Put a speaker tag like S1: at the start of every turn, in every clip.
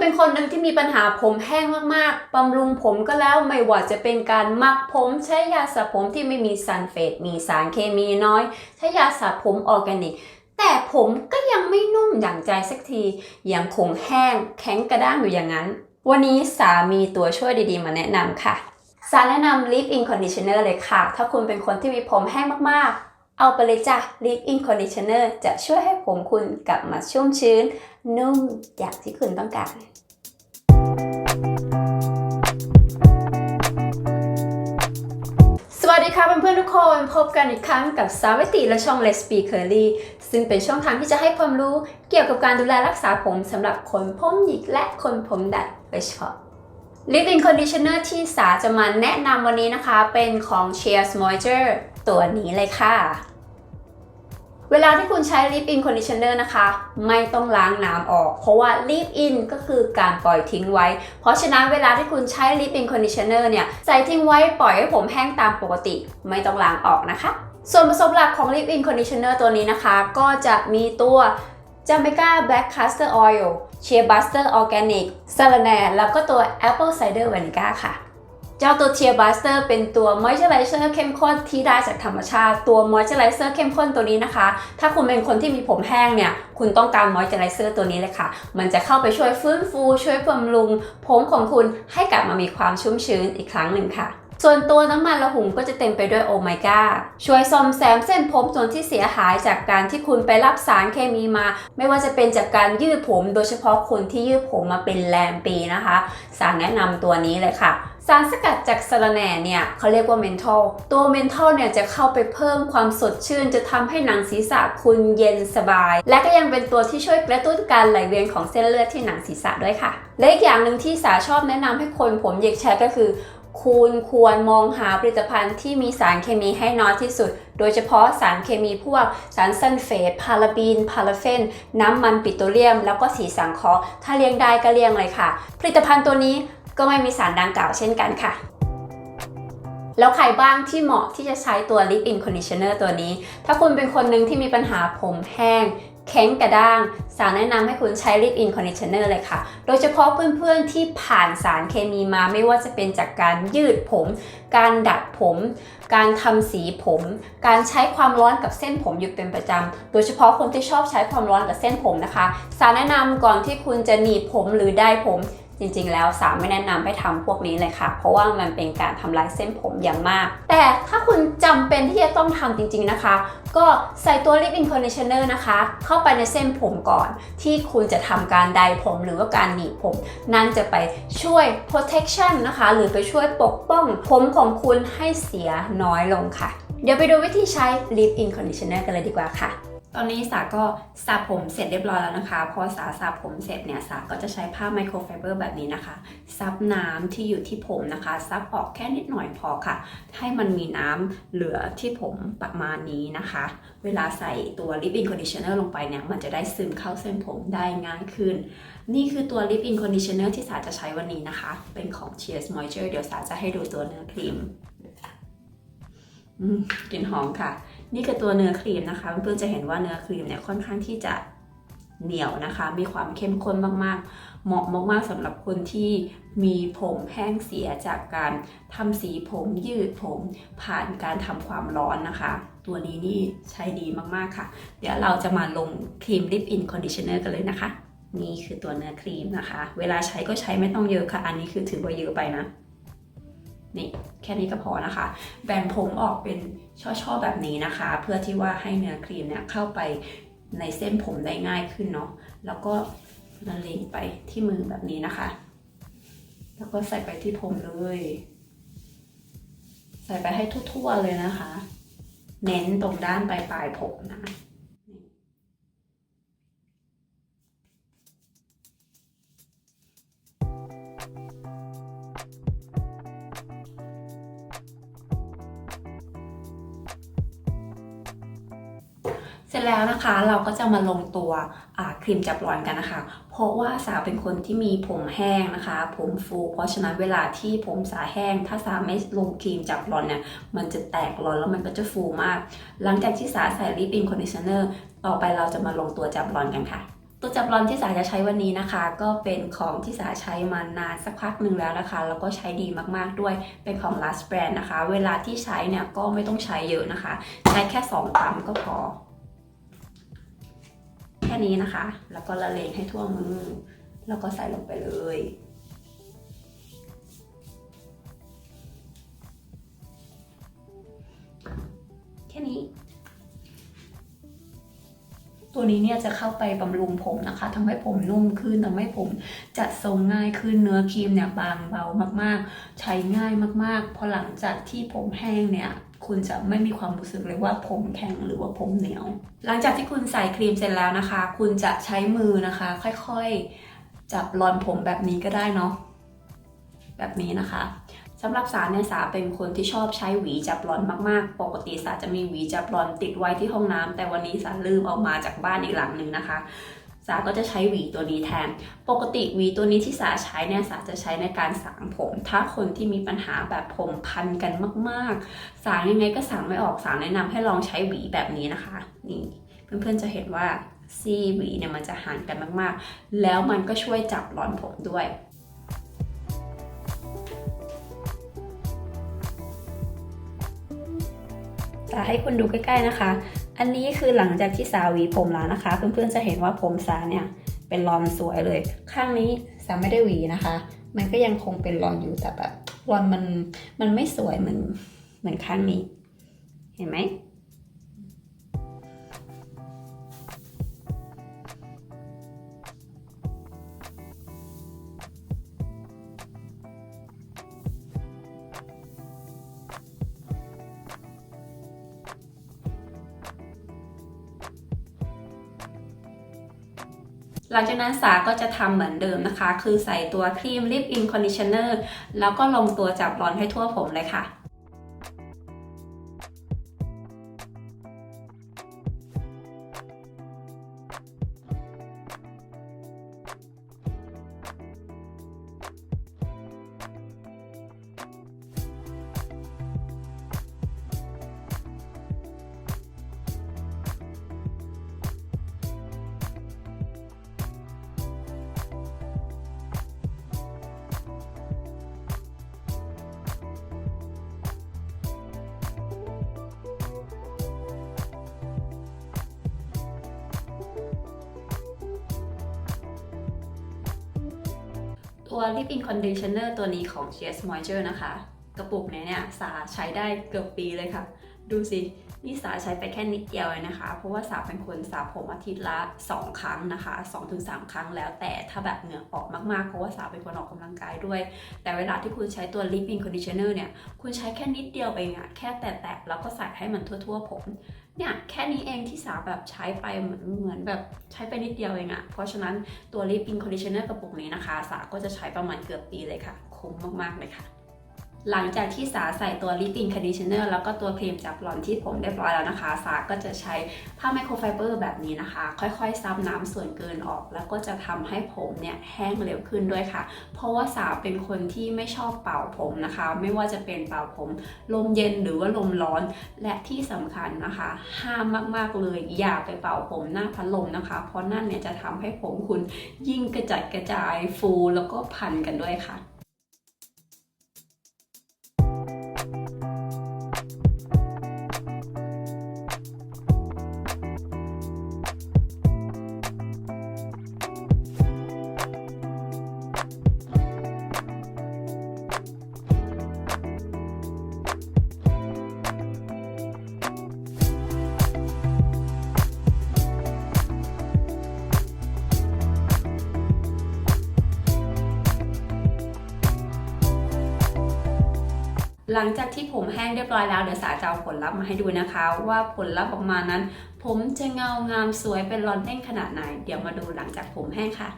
S1: เป็นคนหนึ่งที่มีปัญหาผมแห้งมากๆ บำรุงผมก็แล้วไม่ว่าจะเป็นการหมักผมใช้ยาสระผมที่ไม่มีซัลเฟตมีสารเคมีน้อย ใช้ยาสระผมออร์แกนิก แต่ผมก็ยังไม่นุ่มอย่างใจสักที ยังคงแห้งแข็งกระด้างอยู่อย่างนั้น วันนี้สามีตัวช่วยดีๆ มาแนะนำค่ะสารแนะนำ Leave In Conditioner เลยค่ะ ถ้าคุณเป็นคนที่มีผมแห้งมากๆ เอาไปเลยจ้ะ Leave In Conditioner จะช่วยให้ผมคุณกลับมาชุ่มชื้น นุ่มอย่างที่คุณต้องการสวัสดีค่ะเพื่อนๆทุกคนพบกันอีกครั้งกับสาวิติและช่อง Let's Be Curly ซึ่งเป็นช่องทางที่จะให้ความรู้เกี่ยวกับการดูแลรักษาผมสำหรับคนผมหยิกและคนผมดัดโดยเฉพาะ Leave-in Conditioner ที่สาจะมาแนะนำวันนี้นะคะ เป็นของ Cheers Moisture ตัวนี้เลยค่ะ เวลาที่คุณใช้ Leave-in Conditioner นะคะ ไม่ต้องล้างน้ำออก เพราะว่า Leave-in ก็คือการปล่อยทิ้งไว้ เพราะฉะนั้นเวลาที่คุณใช้ Leave-in Conditioner เนี่ยใส่ทิ้งไว้ปล่อยให้ผมแห้งตามปกติ ไม่ต้องล้างออกนะคะ ส่วนผสมหลักของ Leave-in Conditioner ตัวนี้นะคะ ก็จะมีตัว Jamaica Black Castor Oil Shea Butter Organic s a l a n a แล้วก็ตัว Apple Cider Vinegar ค่ะ เจ้าตัว Shea Butter เป็นตัว Moisturizer เข้มข้นที่ได้จากธรรมชาติ ตัว Moisturizer เข้มข้นตัวนี้นะคะ ถ้าคุณเป็นคนที่มีผมแห้งเนี่ย คุณต้องการ Moisturizer ตัวนี้เลยค่ะ มันจะเข้าไปช่วยฟื้นฟู ช่วยบำรุง ผมของคุณให้กลับมามีความชุ่มชื้นอีกครั้งหนึ่งค่ะส่วนตัวน้ำมันละหุ่งก็จะเต็มไปด้วยโอเมก้าช่วยซ่อมแซมเส้นผมส่วนที่เสียหายจากการที่คุณไปรับสารเคมีมา ไม่ว่าจะเป็นจากการยืดผม โดยเฉพาะคนที่ยืดผมมาเป็นแรมปีนะคะ สารแนะนำตัวนี้เลยค่ะ สารสกัดจากสะระแหน่เนี่ยเขาเรียกว่าเมนทอลตัวเมนทอลเนี่ยจะเข้าไปเพิ่มความสดชื่น จะทำให้หนังศีรษะคุณเย็นสบาย และก็ยังเป็นตัวที่ช่วยกระตุ้นการไหลเวียนของเส้นเลือดที่หนังศีรษะด้วยค่ะ และอีกอย่างหนึ่งที่สาชอบแนะนำให้คนผมเหยิกใช้ก็คือ คุณควรมองหาผลิตภัณฑ์ที่มีสารเคมีให้น้อยที่สุดโดยเฉพาะสารเคมีพวกสารซัลเฟต พาราบีน พาราเฟน น้ำมันปิโตรเลียม แล้วก็สีสังเคราะห์ถ้าเลี่ยงได้ก็เลี่ยงเลยค่ะ ผลิตภัณฑ์ตัวนี้ ก็ไม่มีสารดังกล่าวเช่นกันค่ะ แล้วใครบ้างที่เหมาะที่จะใช้ตัว Lip In Conditioner ตัวนี้ ถ้าคุณเป็นคนหนึ่งที่มีปัญหาผมแห้งแข็งกระด้าง สารแนะนำให้คุณใช้ Lip In Conditioner เลยค่ะ โดยเฉพาะเพื่อนๆที่ผ่านสารเคมีมาไม่ว่าจะเป็นจากการยืดผม การดัดผม การทำสีผม การใช้ความร้อนกับเส้นผมอยู่เป็นประจำ โดยเฉพาะคนที่ชอบใช้ความร้อนกับเส้นผมนะคะ สารแนะนำก่อนที่คุณจะหนีบผมหรือได้ผม จริงๆ แล้วสามไม่แนะนำให้ทำพวกนี้เลยค่ะ เพราะว่ามันเป็นการทำลายเส้นผมอย่างมาก แต่ถ้าคุณจำเป็นที่จะต้องทำจริงๆนะคะ ก็ใส่ตัว Lip In Conditioner นะคะ เข้าไปในเส้นผมก่อน ที่คุณจะทำการไดผมหรือว่าการหนีบผม นั่นจะไปช่วย protection นะคะ หรือไปช่วยปกป้องผมของคุณให้เสียน้อยลงค่ะ เดี๋ยวไปดูวิธีใช้ Lip In Conditioner กันเลยดีกว่าค่ะ ตอนนี้สาก็สระผมเสร็จเรียบร้อยแล้วนะคะ พอสาสระผมเสร็จเนี่ยสาก็จะใช้ผ้าไมโครไฟเบอร์แบบนี้นะคะ ซับน้ำที่อยู่ที่ผมนะคะ ซับออกแค่นิดหน่อยพอค่ะ ให้มันมีน้ำเหลือที่ผมประมาณนี้นะคะ เวลาใส่ตัว Lip In Conditioner ลงไปเนี่ยมันจะได้ซึมเข้าเส้นผมได้ง่ายขึ้น นี่คือตัว Lip In Conditioner ที่สาจะใช้วันนี้นะคะ เป็นของ Cheers Moisture เดี๋ยวสาจะให้ดูตัวเนื้อครีมอืมกลิ่นหอมค่ะ นี่คือตัวเนื้อครีมนะคะเพื่อนๆจะเห็นว่าเนื้อครีมเนี่ยค่อนข้างที่จะเหนียวนะคะ มีความเข้มข้นมากๆ เหมาะมากๆสำหรับคนที่มีผมแห้งเสียจากการทำสีผมยืดผมผ่านการทำความร้อนนะคะ ตัวนี้นี่ใช้ดีมากๆค่ะ เดี๋ยวเราจะมาลงครีมลิปอินคอนดิชเนอร์กันเลยนะคะ นี่คือตัวเนื้อครีมนะคะ เวลาใช้ก็ใช้ไม่ต้องเยอะค่ะ อันนี้คือถือว่าเยอะไปนะ นี่แค่นี้ก็พอนะคะ แบ่งผมออกเป็นช่อๆแบบนี้นะคะ เพื่อที่ว่าให้เนื้อครีมเนี่ยเข้าไปในเส้นผมได้ง่ายขึ้นเนาะแล้วก็ละเลงไปที่มือแบบนี้นะคะ แล้วก็ใส่ไปที่ผมเลย ใส่ไปให้ทั่วๆเลยนะคะ เน้นตรงด้านปลายปลายผมนะ เสร็จแล้วนะคะเราก็จะมาลงตัวครีมจับร้อนกันนะคะ เพราะว่าสาเป็นคนที่มีผมแห้งนะคะ ผมฟู เพราะฉะนั้นเวลาที่ผมสาแห้ง ถ้าสาไม่ลงครีมจับร้อนเนี่ยมันจะแตกร้อนแล้วมันก็จะฟูมาก หลังจากที่สาใส่ลิปอินคอนดิชเนอร์ต่อไปเราจะมาลงตัวจับร้อนกันค่ะ ตัวจับรอนที่สาจะใช้วันนี้นะคะ ก็เป็นของที่สาใช้มานานสักพักหนึ่งแล้วนะคะ แล้วก็ใช้ดีมากๆด้วยเป็นของ last brand นะคะ เวลาที่ใช้เนี่ยก็ไม่ต้องใช้เยอะนะคะ ใช้แค่2กรัมก็พอ แค่นี้นะคะ แล้วก็ละเลงให้ทั่วมือ แล้วก็ใส่ลงไปเลยแค่นี้ ตัวนี้เนี่ยจะเข้าไปบำรุงผมนะคะทำให้ผมนุ่มขึ้นทำให้ผมจัดทรงง่ายขึ้นเนื้อครีมเนี่ยบางเบามากๆ ใช้ง่ายมากๆ พอหลังจากที่ผมแห้งเนี่ยคุณจะไม่มีความรู้สึกเลยว่าผมแข็งหรือว่าผมเหนียว หลังจากที่คุณใส่ครีมเสร็จแล้วนะคะ คุณจะใช้มือนะคะ ค่อยๆ จับรอนผมแบบนี้ก็ได้เนาะแบบนี้นะคะ สำหรับสาเนี่ยสาเป็นคนที่ชอบใช้หวีจับรอนมากๆ ปกติสาจะมีหวีจับรอนติดไว้ที่ห้องน้ำแต่วันนี้สาลืมเอามาจากบ้านอีกหลังหนึ่งนะคะ สาก็จะใช้หวีตัวนี้แทน ปกติหวีตัวนี้ที่สาใช้เนี่ยสาจะใช้ในการสางผม ถ้าคนที่มีปัญหาแบบผมพันกันมากๆ สางยังไงก็สางไม่ออกสาแนะนำให้ลองใช้หวีแบบนี้นะคะ นี่เพื่อนๆจะเห็นว่าซี่หวีเนี่ยมันจะห่างกันมากๆ แล้วมันก็ช่วยจับรอนผมด้วย จะให้คุณดูใกล้ๆนะคะ อันนี้คือหลังจากที่สาวีผมแล้วนะคะ เพื่อนๆจะเห็นว่าผมสาเนี่ยเป็นรอนสวยเลย ข้างนี้สาไม่ได้หวีนะคะ มันก็ยังคงเป็นรอนอยู่แต่แบบรอนมันมันไม่สวยเหมือนเหมือนข้างนี้ เห็นไหม หลังจากนั้นสาก็จะทำเหมือนเดิมนะคะ คือใส่ตัวครีมลิปอินคอนดิชเนอร์แล้วก็ลงตัวจับรอนให้ทั่วผมเลยค่ะ ตัว Lip In Conditioner ตัวนี้ของ GS Moisture นะคะ กระปุกนี้เนี่ยสาใช้ได้เกือบปีเลยค่ะ ดูสิ นี่สาใช้ไปแค่นิดเดียวเลยนะคะ เพราะว่าสาเป็นคนสระผมอาทิตย์ละ 2 ครั้งนะคะ 2-3 ครั้งแล้วแต่ถ้าแบบเหงื่อออกมากๆ เพราะว่าสาเป็นคนออกกำลังกายด้วย แต่เวลาที่คุณใช้ตัว Lip In Conditioner เนี่ย คุณใช้แค่นิดเดียวเองอะแค่แตะๆแล้วก็ใส่ให้มันทั่ว ๆ ผม เนี่ยแค่นี้เองที่สาแบบใช้ไปเหมือนเหมือนแบบใช้ไปนิดเดียวเองอะเพราะฉะนั้นตัว Lip In Conditioner กระปุกนี้นะคะ สาก็จะใช้ประมาณเกือบปีเลยค่ะ คุ้มมากๆเลยค่ะ หลังจากที่สาใส่ตัว Lip In Conditioner แล้วก็ตัวครีมจับหลอนที่ผมเรียบร้อยแล้วนะคะ สาก็จะใช้ผ้าไมโครไฟเบอร์แบบนี้นะคะ ค่อยๆซับน้ำส่วนเกินออก แล้วก็จะทำให้ผมเนี่ยแห้งเร็วขึ้นด้วยค่ะ เพราะว่าสาเป็นคนที่ไม่ชอบเป่าผมนะคะ ไม่ว่าจะเป็นเป่าผม ลมเย็นหรือว่าลมร้อน และที่สำคัญนะคะ ห้ามมากๆเลย อย่าไปเป่าผมหน้าพัดลมนะคะ เพราะนั่นเนี่ยจะทำให้ผมคุณยิ่งกระจัดกระจายฟูแล้วก็พันกันด้วยค่ะ หลังจากที่ผมแห้งเรียบร้อยแล้วเดี๋ยวสาจะเอาผลลัพธ์มาให้ดูนะคะ ว่าผลลัพธ์ออกมานั้น ผมจะเงางามสวยเป็นรอนเด้งขนาดไหน เดี๋ยวมาดูหลังจากผมแห้งค่ะ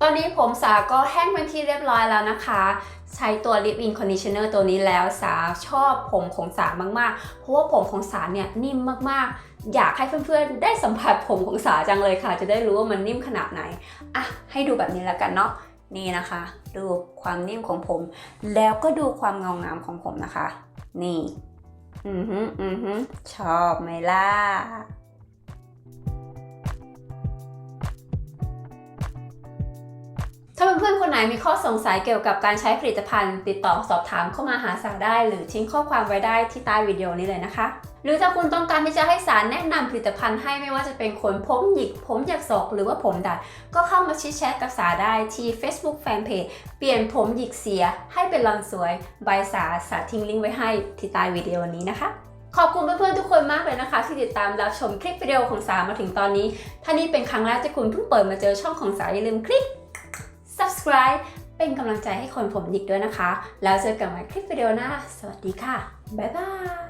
S1: ตอนนี้ผมสาก็แห้งเป็นที่เรียบร้อยแล้วนะคะ ใช้ตัว Lip In Conditioner ตัวนี้แล้วสาชอบผมของสามากๆ เพราะว่าผมของสาเนี่ยนิ่มมากๆ อยากให้เพื่อนๆ ได้สัมผัสผมของสาจังเลยค่ะ จะได้รู้ว่ามันนิ่มขนาดไหนอะให้ดูแบบนี้แล้วกันเนาะ นี่นะคะ ดูความนิ่มของผม แล้วก็ดูความเงางามของผมนะคะ นี่ อือฮึอือฮึชอบไหมล่ะถ้าเพื่อนๆคนไหนมีข้อสงสัยเกี่ยวกับการใช้ผลิตภัณฑ์ ติดต่อสอบถามเข้ามาหาสาได้ หรือทิ้งข้อความไว้ได้ที่ใต้วิดีโอนี้เลยนะคะ หรือถ้าคุณต้องการที่จะให้สารแนะนำผลิตภัณฑ์ให้ไม่ว่าจะเป็นขนผมหยิก ผมหยักศอกหรือว่าผมดัด ก็เข้ามาชิดแชทกับสาได้ที่ Facebook Fanpage เปลี่ยนผมหยิกเสียให้เป็นรอนสวยใบสาสาทิ้งลิงก์ไว้ให้ที่ใต้วิดีโอนี้นะคะ ขอบคุณเพื่อนๆทุกคนมากเลยนะคะ ที่ติดตามรับชมคลิปวิดีโอของสามาถึงตอนนี้ ถ้านี่เป็นครั้งแรกที่คุณเพิ่งเปิดมาเจอช่องของสาอย่าลืมคลิก subscribe เป็นกำลังใจให้คนผมหยิกด้วยนะคะ แล้วเจอกันใหม่คลิปวิดีโอหน้า สวัสดีค่ะ บ๊ายบาย